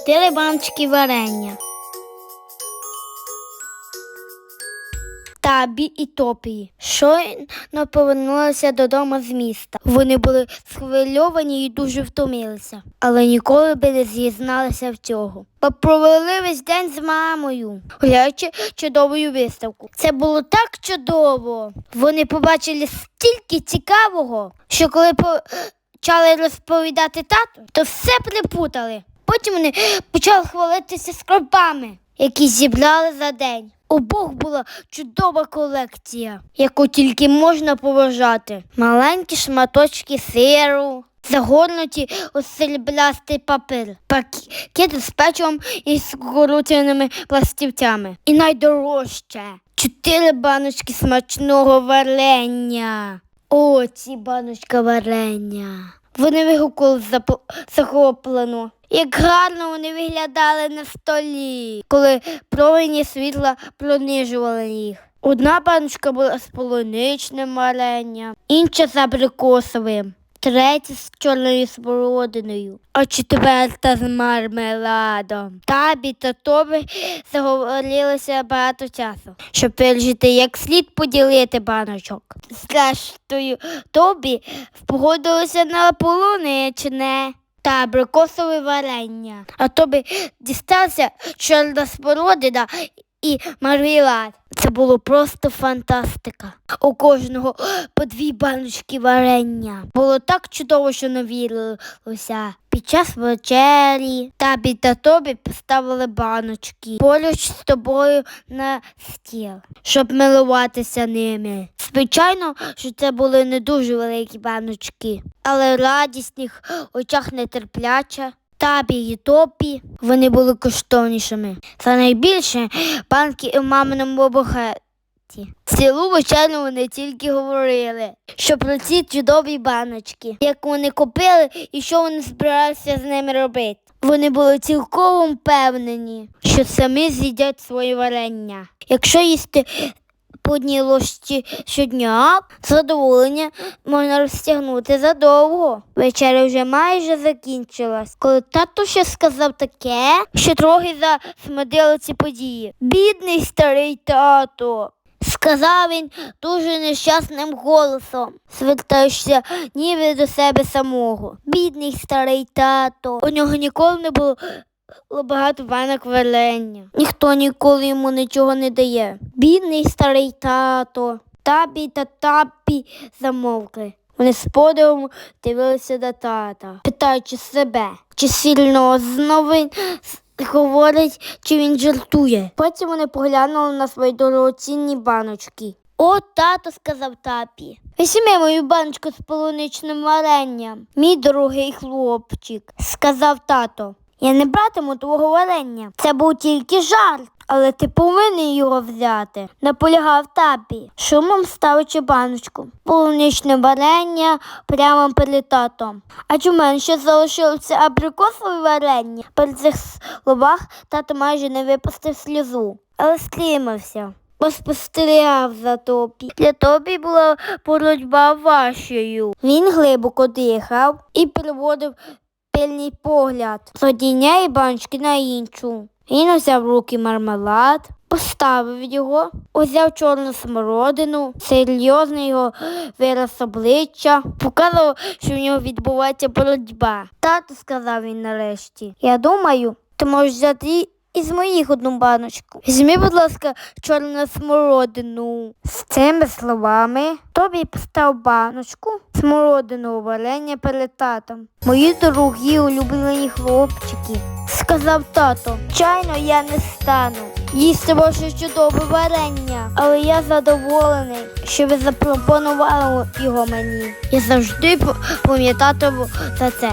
чотири баночки варення. Табі і Топії щойно повернулися додому з міста. Вони були схвильовані і дуже втомилися, але ніколи би не зізналися в цього. Бо провели весь день з мамою, гуляючи чудовою виставку. Це було так чудово. Вони побачили стільки цікавого, що коли почали розповідати тату, то все припутали. Потім вони почали хвалитися скарбами, які зібрали за день. У Обох була чудова колекція, яку тільки можна поважати. Маленькі шматочки сиру, загорнуті у сріблястий папір, пакети з печивом і скрученими пластівцями. І найдорожче чотири баночки смачного варення. О, ці баночка варення. Вони вигукували захоплено. Як гарно вони виглядали на столі, коли промені світла пронижували їх. Одна баночка була з полуничним варенням, інша з абрикосовим, третя з чорною смородиною, а четверта з мармеладом. Табі та Тобі заговорилися багато часу, щоб пережити як слід поділити баночок. Зрештою, Тобі погодилося на полуничне та абрикосове варення, а то би дістався чорна смородина і мармелад. Це було просто фантастика. У кожного по дві баночки варення. Було так чудово, що не вірилося. Під час вечері табі та тобі поставили баночки поруч з тобою на стіл, щоб милуватися ними. Звичайно, що це були не дуже великі баночки, але їх очах нетерпляча. Табі і топі вони були коштовнішими. Та найбільше банки у маминому бухеті. Цілу вечерю вони тільки говорили, що про ці чудові баночки, як вони купили і що вони збираються з ними робити. Вони були цілком впевнені, що самі з'їдять своє варення. Якщо їсти по щодня, задоволення можна розтягнути задовго. Вечеря вже майже закінчилась, коли тато ще сказав таке, що трохи засмодили ці події. Бідний старий тато. Сказав він дуже нещасним голосом, звертаючися ніби до себе самого. Бідний старий тато. У нього ніколи не було багато банок варення. Ніхто ніколи йому нічого не дає. Бідний старий тато. Табі та табі замовкли. Вони з подивом дивилися до тата, питаючи себе, чи сильно знову говорить, чи він жартує. Потім вони поглянули на свої дорогоцінні баночки. О, тато, сказав тапі. Візьми мою баночку з полуничним варенням, мій дорогий хлопчик, сказав тато. Я не братиму твого варення. Це був тільки жарт, але ти повинен його взяти, наполягав тапі, шумом ставичи баночку. Полуничне варення прямо перед татом. А у мене ще залишилося абрикосове варення. При цих словах тато майже не випустив сльозу, але стримався. Бо спостерігав за Тобі. Для Тобі була боротьба важчою. Він глибоко дихав і переводив пильний погляд з однієї баночки на іншу. Він взяв руки мармелад, поставив його, узяв чорну смородину, серйозний його вираз обличчя, показав, що в нього відбувається боротьба. Тато, сказав він нарешті, я думаю, ти можеш взяти із моїх одну баночку. Візьми, будь ласка, чорну смородину. З цими словами Тобі постав баночку смородиного варення перед татом. Мої дорогі улюблені хлопчики, сказав тато. Чайно я не стану. Їсти ваше чудове варення, але я задоволений, що ви запропонували його мені. Я завжди пам'ятатиму за це.